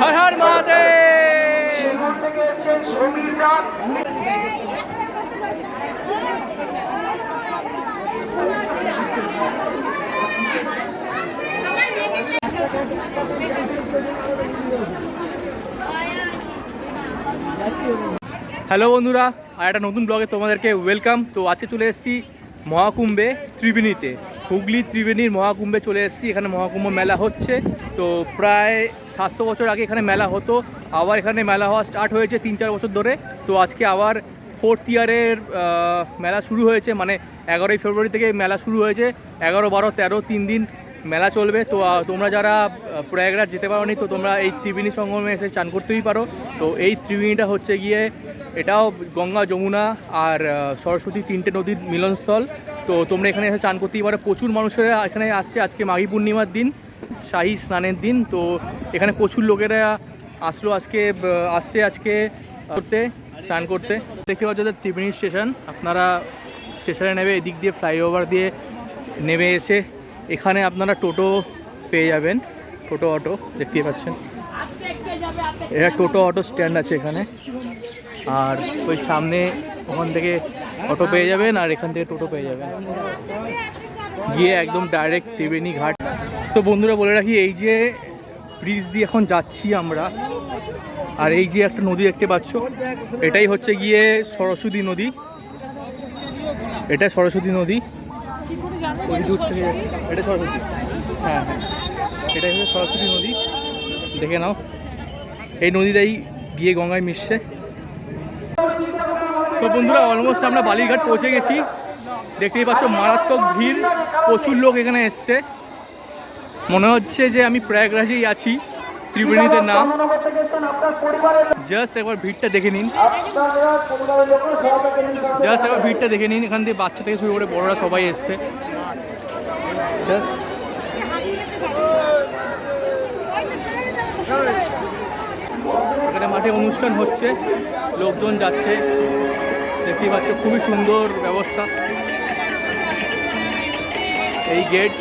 হর হর মহাদেব। থেকে এসছেন সমীর দাস হ্যালো বন্ধুরা, আর একটা নতুন ব্লগে তোমাদেরকে ওয়েলকাম তো আজকে চলে এসেছি মহাকুম্ভে ত্রিবেণীতে। হুগলি ত্রিবেণীর মহাকুম্ভে চলে এসেছি, এখানে মহাকুম্ভ মেলা হচ্ছে। তো প্রায় সাতশো বছর আগে এখানে মেলা হতো, আবার এখানে মেলা হওয়া স্টার্ট হয়েছে তিন চার বছর ধরে। তো আজকে আবার ফোর্থ ইয়ারের মেলা শুরু হয়েছে মানে এগারোই ফেব্রুয়ারি থেকে মেলা শুরু হয়েছে। এগারো, বারো, তেরো, তিন দিন মেলা চলবে। তো তোমরা যারা প্রয়াগরাজ যেতে পারোনি, তো তোমরা এই ত্রিবেণী সঙ্গমে এসে চান করতেই পারো। তো, এই ত্রিবেণীটা হচ্ছে গিয়ে, এটাও গঙ্গা, যমুনা আর সরস্বতী তিনটে নদীর মিলনস্থল। তো, তোমরা এখানে এসে চান করতেই পারো। প্রচুর মানুষেরা এখানে আসছে। আজকে মাঘী পূর্ণিমার দিন, শাহী স্নানের দিন। তো, এখানে প্রচুর লোকেরা আসলো আজকে আসছে আজকে করতে, স্নান করতে। দেখতে পাচ্ছ যে ত্রিবেণী স্টেশন। আপনারা স্টেশনে নেবে, এদিক দিয়ে ফ্লাইওভার দিয়ে নেমে এসে এখানে আপনারা টোটো পেয়ে যাবেন, টোটো অটো, দেখতেই পাচ্ছেন। এটা টোটো, অটো স্ট্যান্ড আছে এখানে। আর ওই সামনে ওখান থেকে অটো পেয়ে যাবেন আর এখান থেকে টোটো পেয়ে যাবেন। গিয়ে একদম ডাইরেক্ট ত্রিবেণী ঘাট। তো বন্ধুরা, বলে রাখি, এই যে ব্রিজ দিয়ে এখন যাচ্ছি আমরা, আর এই যে একটা নদী দেখতে পাচ্ছ, এটাই হচ্ছে গিয়ে সরস্বতী নদী। এটা সরস্বতী নদী। ওই দূর থেকে এটা সরস্বতী। হ্যাঁ হ্যাঁ। এটাই হচ্ছে সরস্বতী নদী। দেখে নাও। এই নদীটাই গিয়ে গঙ্গায় মিশছে। তো বন্ধুরা অলমোস্ট আমরা বালিঘাট পৌঁছে গেছি। দেখতেই পাচ্ছ মারাত্মক ভিড়। প্রচুর লোক এখানে এসছে। মনে হচ্ছে যে আমি প্রয়াগরাজেই আছি। ত্রিবেণীতে না ধন্যবাদ থেকে এসছেন আপনার পরিবারের জাস্ট একবার ভিড়টা দেখে নিন। জাস্ট একবার ভিড়টা দেখে নিন এখান থেকে বাচ্চা থেকে শুরু করে বড়রা সবাই এসছে। এখানে মাঠে অনুষ্ঠান হচ্ছে লোকজন যাচ্ছে। দেখতেই পাচ্ছ খুবই সুন্দর ব্যবস্থা। এই গেট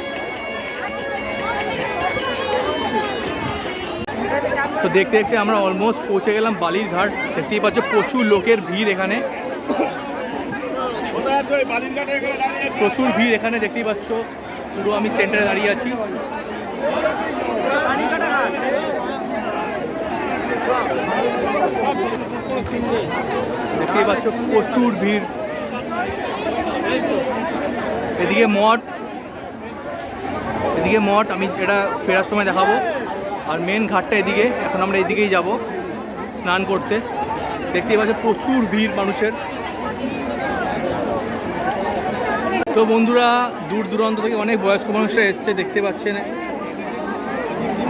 তো দেখতে দেখতে আমরা অলমোস্ট পৌঁছে গেলাম বালির ঘাট। দেখতেই পাচ্ছ প্রচুর লোকের ভিড় এখানে। প্রচুর ভিড় এখানে দেখতেই পাচ্ছ। পুরো আমি সেন্টারে দাঁড়িয়ে আছি। দেখতেই পাচ্ছ প্রচুর ভিড়। এদিকে মঠ। এদিকে মঠ, আমি এটা ফেরার সময় দেখাবো। আর মেন ঘাটটা এদিকে, এখন আমরা এদিকেই যাব স্নান করতে। দেখতেই পাচ্ছ, প্রচুর ভিড় মানুষের। তো বন্ধুরা, দূর দূরান্ত থেকে অনেক বয়স্ক মানুষরা এসছে, দেখতে পাচ্ছেন।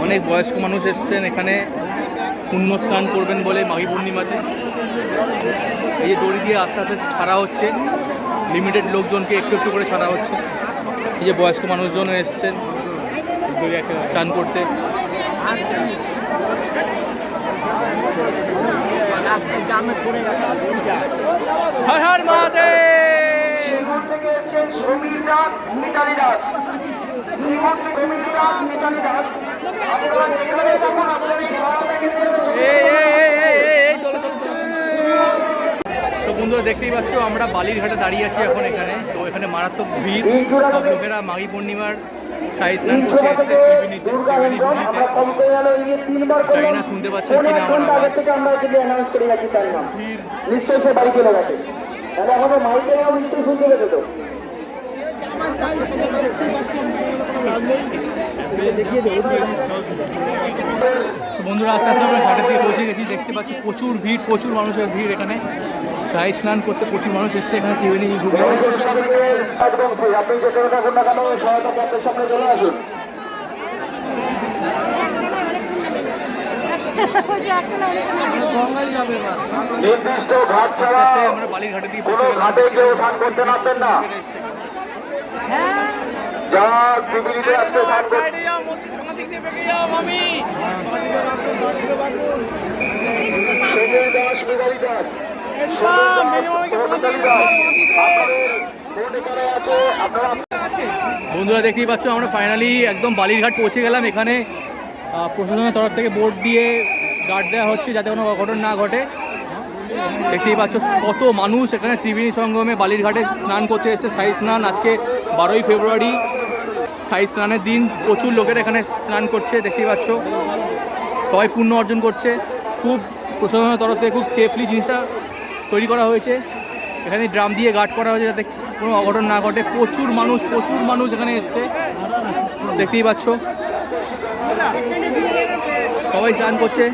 অনেক বয়স্ক মানুষ এসছেন এখানে। পুণ্য স্নান করবেন বলে মাঘী পূর্ণিমাতে। এই যে দড়ি দিয়ে আস্তে আস্তে ছাড়া হচ্ছে। লিমিটেড লোকজনকে একটু একটু করে ছাড়া হচ্ছে। এই যে বয়স্ক মানুষজনও এসছেন। স্নান করতে। হর হর মহাদেব। শ্রীমন থেকে এসছেন সমীর দাস মিতালি দাস। শ্রীমন থেকে সমীর দাস মিতালি দাস। আপনারা যেখানে থাকুন আপনারা এই সহায়তা কেন্দ্রে এই, এই, এই, এই, এই, এই, চলো, চলো, চলো। তো বন্ধুরা দেখতেই পাচ্ছ আমরা বালির ঘাটে দাঁড়িয়ে আছি এখন এখানে। তো এখানে মারাত্মক ভিড়। লোকেরা মাঘী পূর্ণিমার সাই স্নান করতে এসছে ত্রিবেণীতে ত্রিবেণী ভূমিতে আমরা কম করে গেল এই যে তিনবার জানি না শুনতে পাচ্ছেন কিনা আমার আওয়াজ? নাম। নিশ্চয়ই বাড়ি চলে গেছে। তাহলে আমাদের মাইকে নিশ্চয়ই শুনতে পেতে তো। বন্ধুরা আস্তে আস্তে আমরা ঘাটের দিকে পৌঁছে গেছি। দেখতে পাচ্ছি প্রচুর ভিড় প্রচুর মানুষের ভিড় এখানে। সাই স্নান করতে প্রচুর মানুষ এসছে এখানে ত্রিবেণী ঘুরে আপনি যেখানে থাকুন না কেন সহায়তা কেন্দ্রের সামনে চলে আসুন নির্দিষ্ট ঘাট ছাড়া কোনো কেউ স্নান করতে নামবেন না। বন্ধুরা, দেখতেই পাচ্ছ, আমরা ফাইনালি একদম বালিরঘাট পৌঁছে গেলাম। এখানে প্রশাসনের তরফ থেকে বোর্ড দিয়ে গার্ড দেওয়া হচ্ছে, যাতে কোনো অঘটন না ঘটে। দেখতেই পাচ্ছ, কত মানুষ এখানে ত্রিবেণী সঙ্গমে বালিরঘাটে স্নান করতে এসেছে। সাই স্নান আজকে বারোই ফেব্রুয়ারি। সাই স্নানের দিন প্রচুর লোকের এখানে স্নান করছে, দেখতেই পাচ্ছ। সবাই পুণ্য অর্জন করছে। খুব প্রশাসনের তরফ থেকে খুব সেফলি জিনিসটা তৈরি করা হয়েছে। এখানে ড্রাম দিয়ে গার্ড করা হয়েছে যাতে কোনো অঘটন না ঘটে। প্রচুর মানুষ প্রচুর মানুষ এখানে এসছে। দেখতেই পাচ্ছ। সবাই স্নান করছে।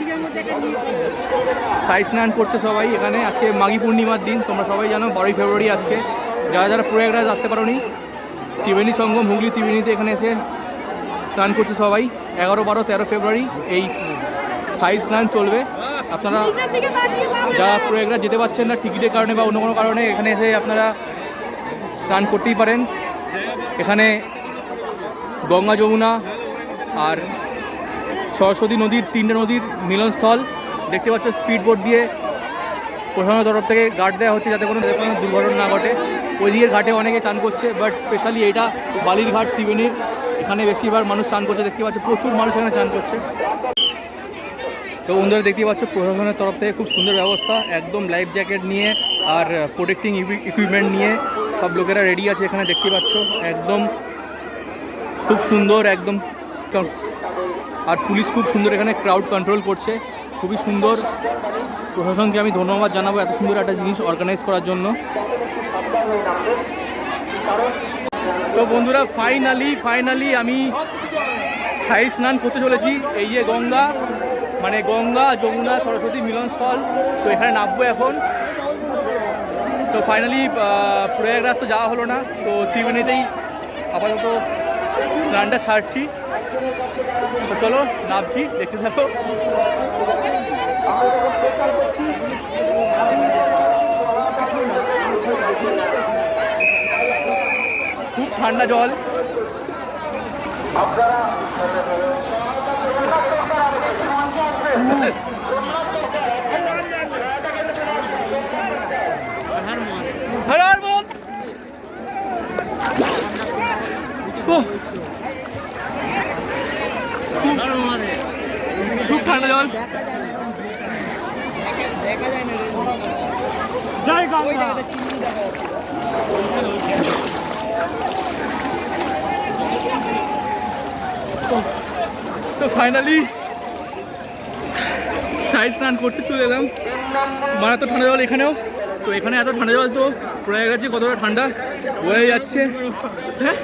সাই স্নান করছে সবাই এখানে। আজকে মাঘী পূর্ণিমার দিন, তোমরা সবাই জানো, বারোই ফেব্রুয়ারি আজকে। যারা যারা প্রয়াগরাজ আসতে পারোনি, ত্রিবেণী সঙ্গম, হুগলি ত্রিবেণীতে এখানে এসে স্নান করছে সবাই। এগারো, বারো, তেরো ফেব্রুয়ারি এই সাই স্নান চলবে। আপনারা যারা প্রয়াগরাজ যেতে পারছেন না, টিকিটের কারণে বা অন্য কোনো কারণে এখানে এসে আপনারা স্নান করতেই পারেন। এখানে গঙ্গা যমুনা আর সরস্বতী নদীর তিনটে নদীর মিলনস্থল। দেখতে পাচ্ছ স্পিড বোট দিয়ে প্রশাসনের তরফ থেকে গার্ড দেওয়া হচ্ছে যাতে কোনো দুর্ঘটনা না ঘটে। ওই দিকের ঘাটে অনেকে চান করছে বাট স্পেশালি এটা বালির ঘাট ত্রিবেণীর, এখানে বেশিরভাগ মানুষ চান করছে। দেখতে পাচ্ছ প্রচুর মানুষ এখানে চান করছে। তো বন্ধুরা দেখতেই পাচ্ছ প্রশাসনের তরফ থেকে খুব সুন্দর ব্যবস্থা, একদম লাইফ জ্যাকেট নিয়ে আর প্রোটেক্টিং ইকুইপমেন্ট নিয়ে সব লোকেরা রেডি আছে এখানে, দেখতে পাচ্ছ। একদম খুব সুন্দর, একদম আর পুলিশ খুব সুন্দর এখানে ক্রাউড কন্ট্রোল করছে। খুবই সুন্দর প্রশাসনকে আমি ধন্যবাদ জানাব এত সুন্দর একটা জিনিস অর্গানাইজ করার জন্য। তো বন্ধুরা ফাইনালি ফাইনালি আমি সাই স্নান করতে চলেছি। এই যে গঙ্গা মানে গঙ্গা, যমুনা, সরস্বতী মিলনস্থল তো এখানে নামবো এখন। তো ফাইনালি প্রয়াগরাজ তো যাওয়া হলো না, তো ত্রিবেণীতেই আপাতত স্নানটা সারছি। তো চলো নামছি দেখতে থাকো খুব ঠান্ডা জল হর খুব ঠান্ডা জল জয় গঙ্গা তো ফাইনালি সাইড স্নান করতে চলে এলাম। মানে এত ঠান্ডা জল এখানেও। তো এখানে এত ঠান্ডা জল তো প্রয়াগরাজে কতটা ঠান্ডা? হয়ে যাচ্ছে। হ্যাঁ?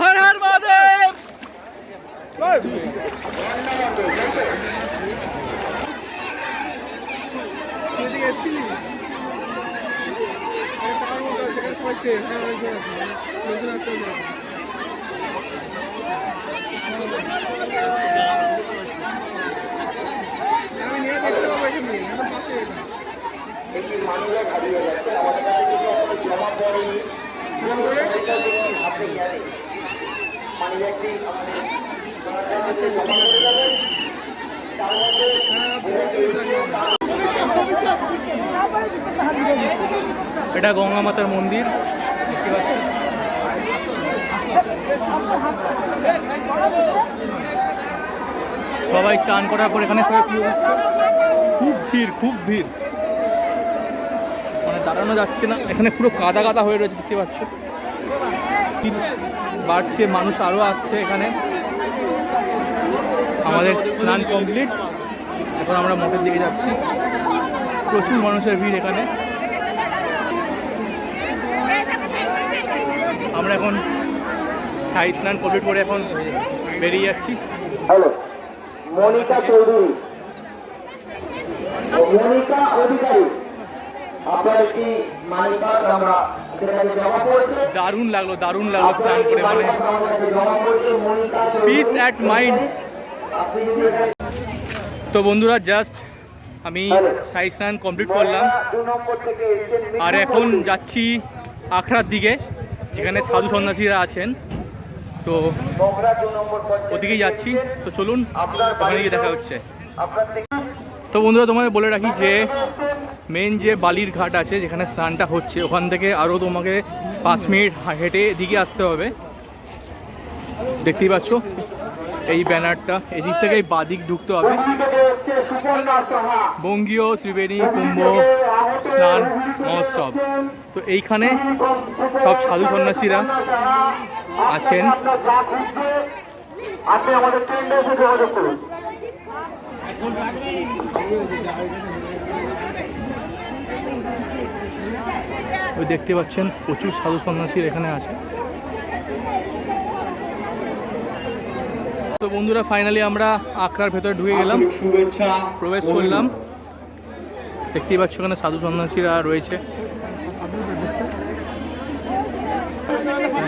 হর হর মহাদেব! আমি নিয়ে পাশে বেশি মানুষরা হারিয়ে জমা পড়েনি হাতে যাবে মানে একটি তারপরে এটা গঙ্গা মাতার মন্দির। দেখতে সবাই চান করার পর এখানে সবাই খুব ভিড় খুব ভিড়। মানে দাঁড়ানো যাচ্ছে না। এখানে পুরো কাদা কাদা হয়ে রয়েছে, দেখতে পাচ্ছ বাড়ছে, মানুষ আরও আসছে এখানে। আমাদের স্নান কমপ্লিট। এখন আমরা মঠের দিকে যাচ্ছি। প্রচুর মানুষের ভিড় এখানে। আমরা এখন সাই স্নান কমপ্লিট করে এখন বেরিয়ে যাচ্ছি। Hello Monica Chowdhury. Monica Adhikari. আপনার একটি আমরা দারুণ লাগল দারুণ লাগল স্নান করে মানে. আপনি যদি এটা তো বন্ধুরা জাস্ট আমি সাই স্নান কমপ্লিট করলাম। আর এখন যাচ্ছি আখড়ার দিকে। যেখানে সাধু সন্ন্যাসীরা আছেন। তো ওদিকেই যাচ্ছি। তো চলুন, ওখানে গিয়ে দেখা হচ্ছে। তো বন্ধুরা, তোমাদের বলে রাখি যে মেন যে বালির ঘাট আছে, যেখানে স্নানটা হচ্ছে, ওখান থেকে আরও তোমাকে পাঁচ মিনিট হেঁটে এদিকে আসতে হবে। দেখতেই পাচ্ছ, এই ব্যানারটা। এদিক থেকে বাদিক ঢুকতে হবে। বঙ্গীয় ত্রিবেণী কুম্ভ স্নান মহোৎসব। তো এইখানে সব সাধু সন্ন্যাসীরা করুন ওই দেখতে পাচ্ছেন প্রচুর সাধু সন্ন্যাসীর এখানে আছে। তো বন্ধুরা ফাইনালি আমরা আখড়ার ভেতরে ঢুকে গেলাম। শুভেচ্ছা। প্রবেশ করলাম। দেখতেই পাচ্ছ ওখানে সাধু সন্ন্যাসীরা রয়েছে।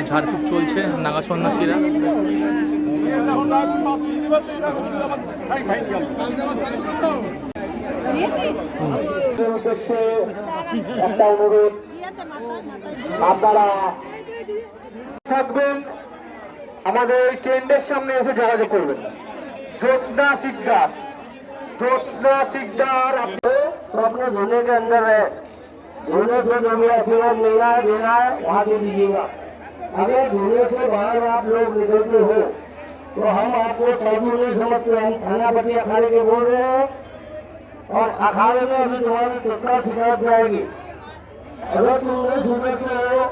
ঝাড়ফুঁক চলছে নাগা সন্ন্যাসীরা উদ্দেশ্যে একটা অনুরোধ আপনারা থাকবেন আমাদের এই কেন্দ্রের সামনে এসে যোগাযোগ করবেন জ্যোৎস্না सिकदार ज्योत्ना सिकदार आपको तो अपने धुने के अंदर है धुने से जो भी आशीर्वाद लेना है देना है वहाँ दे दीजिएगा अगर धुने से बाहर आप लोग निकलते हो तो हम आपको साधु नहीं समझते हम थानापति अखाड़े के बोल रहे हैं और अखाड़े में अभी तुम्हारी कितना शिकायत जाएगी अगर तुम नहीं सुधरते हो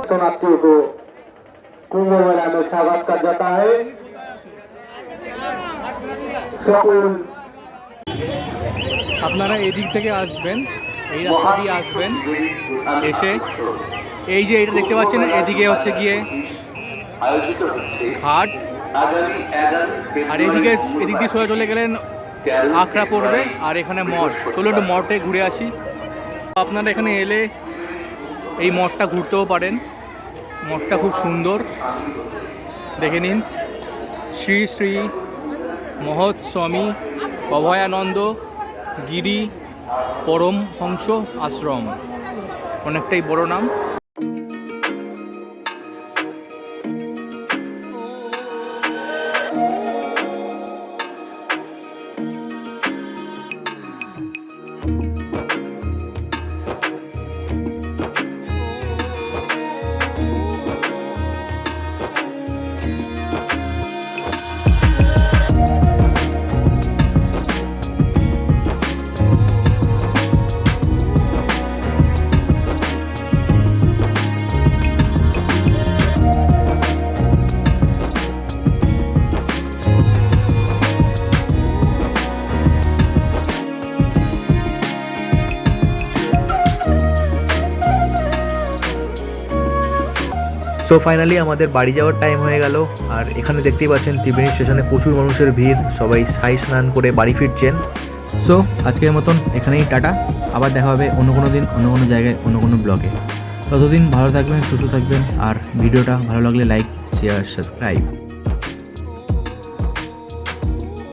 शरणार्थियों को कुंभ मेला में स्वागत कर जाता है সকল আপনারা এদিক থেকে আসবেন এই রাস্তা দিয়ে আসবেন এসে এই যে এটা দেখতে পাচ্ছেন এদিকে হচ্ছে গিয়ে আয়োজিত হচ্ছে ঘাট আগামী এগারো আর এদিকে এদিক দিয়ে সোজা চলে গেলেন আখড়া পড়বে আর এখানে মঠ চলো একটু মঠে ঘুরে আসি আপনারা এখানে এলে এই মঠটা ঘুরতেও পারেন। মঠটা খুব সুন্দর। দেখে নিন। শ্রী শ্রী মহৎস্বামী অভয়ানন্দ গিরি পরমহংস আশ্রম। অনেকটাই বড় নাম। সো ফাইনালি আমাদের বাড়ি যাওয়ার টাইম হয়ে গেল। আর এখানে দেখতেই পাচ্ছেন ত্রিবেণী স্টেশনে প্রচুর মানুষের ভিড়, সবাই সাই স্নান করে বাড়ি ফিরছেন। সো আজকের মতন এখানেই টাটা। আবার দেখা হবে অন্য কোনো দিন, অন্য কোনো জায়গায়, অন্য কোনো ব্লগে ততদিন ভালো থাকবেন, সুস্থ থাকবেন। আর ভিডিওটা ভালো লাগলে লাইক শেয়ার সাবস্ক্রাইব